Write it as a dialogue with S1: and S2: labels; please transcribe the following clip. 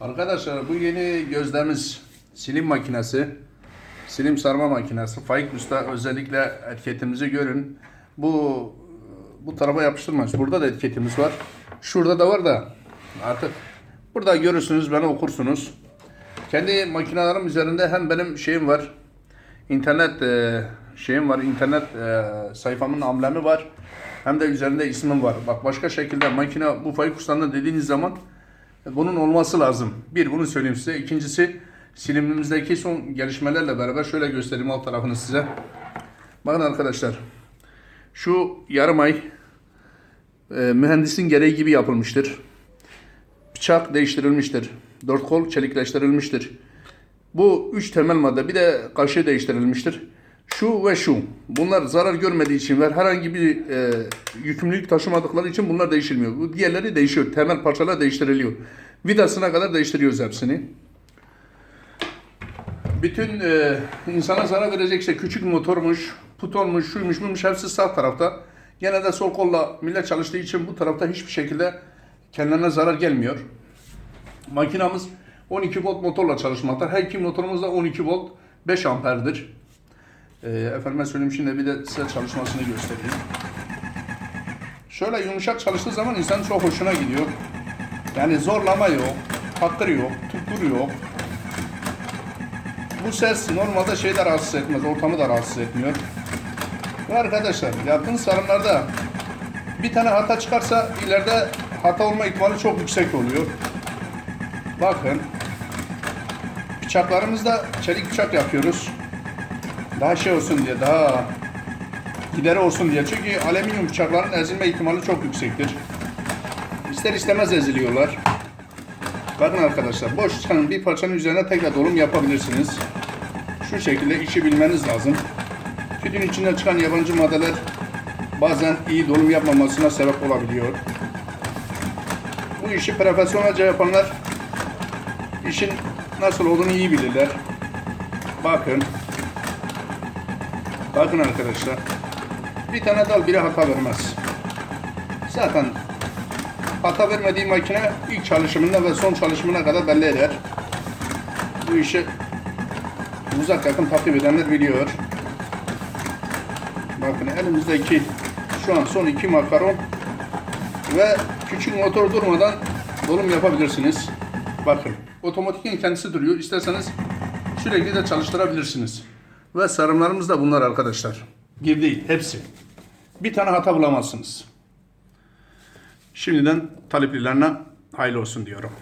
S1: Arkadaşlar bu yeni gözlemiz silim makinesi, silim sarma makinesi. Faik Usta özellikle etiketimizi görün. Bu bu tarafa yapıştırmayız. Burada da etiketimiz var. Şurada da var da artık burada görürsünüz beni okursunuz. Kendi makinelerim üzerinde hem benim şeyim var. internet e, şeyim var. internet e, sayfamın amblemi var. Hem de üzerinde ismim var. Bak başka şekilde makine bu Faik Usta'nın dediğiniz zaman bunun olması lazım. Bir bunu söyleyeyim size. İkincisi silimimizdeki son gelişmelerle beraber şöyle göstereyim alt tarafını size. Bakın arkadaşlar. Şu yarım ay e, mühendisin gereği gibi yapılmıştır. Bıçak değiştirilmiştir. Dört kol çelikleştirilmiştir. Bu üç temel madde bir de kaşığı değiştirilmiştir. Şu ve şu. Bunlar zarar görmediği için ve herhangi bir e, yükümlülük taşımadıkları için bunlar değişilmiyor. Diğerleri değişiyor. Temel parçalar değiştiriliyor. Vidasına kadar değiştiriyoruz hepsini. Bütün e, insana zarar verecek şey küçük motormuş, putonmuş, şuymuş, buymuş hepsi sağ tarafta. Gene de sol kolla millet çalıştığı için bu tarafta hiçbir şekilde kendilerine zarar gelmiyor. Makinamız 12 volt motorla çalışmaktadır. Her iki motorumuz da 12 volt 5 amperdir. Ee, efendime söyleyeyim şimdi bir de size çalışmasını göstereyim. Şöyle yumuşak çalıştığı zaman insan çok hoşuna gidiyor. Yani zorlama yok, patır yok, tuttur yok. Bu ses normalde şeyi de rahatsız etmez, ortamı da rahatsız etmiyor. Ve arkadaşlar yaptığınız sarımlarda bir tane hata çıkarsa ileride hata olma ihtimali çok yüksek oluyor. Bakın. Bıçaklarımızda çelik bıçak yapıyoruz. Daha şey olsun diye, daha gideri olsun diye. Çünkü alüminyum bıçakların ezilme ihtimali çok yüksektir. İster istemez eziliyorlar. Bakın arkadaşlar, boş çıkan bir parçanın üzerine tekrar dolum yapabilirsiniz. Şu şekilde işi bilmeniz lazım. Tütün içinden çıkan yabancı maddeler bazen iyi dolum yapmamasına sebep olabiliyor. Bu işi profesyonelce yapanlar işin nasıl olduğunu iyi bilirler. Bakın. Bakın arkadaşlar. Bir tane dal bile hata vermez. Zaten hata vermediği makine ilk çalışımında ve son çalışımına kadar belli eder. Bu işi uzak yakın takip edenler biliyor. Bakın elimizdeki şu an son iki makaron ve küçük motor durmadan dolum yapabilirsiniz. Bakın otomatikken kendisi duruyor. İsterseniz sürekli de çalıştırabilirsiniz. Ve sarımlarımız da bunlar arkadaşlar. Bir değil hepsi. Bir tane hata bulamazsınız. Şimdiden taleplilerine hayırlı olsun diyorum.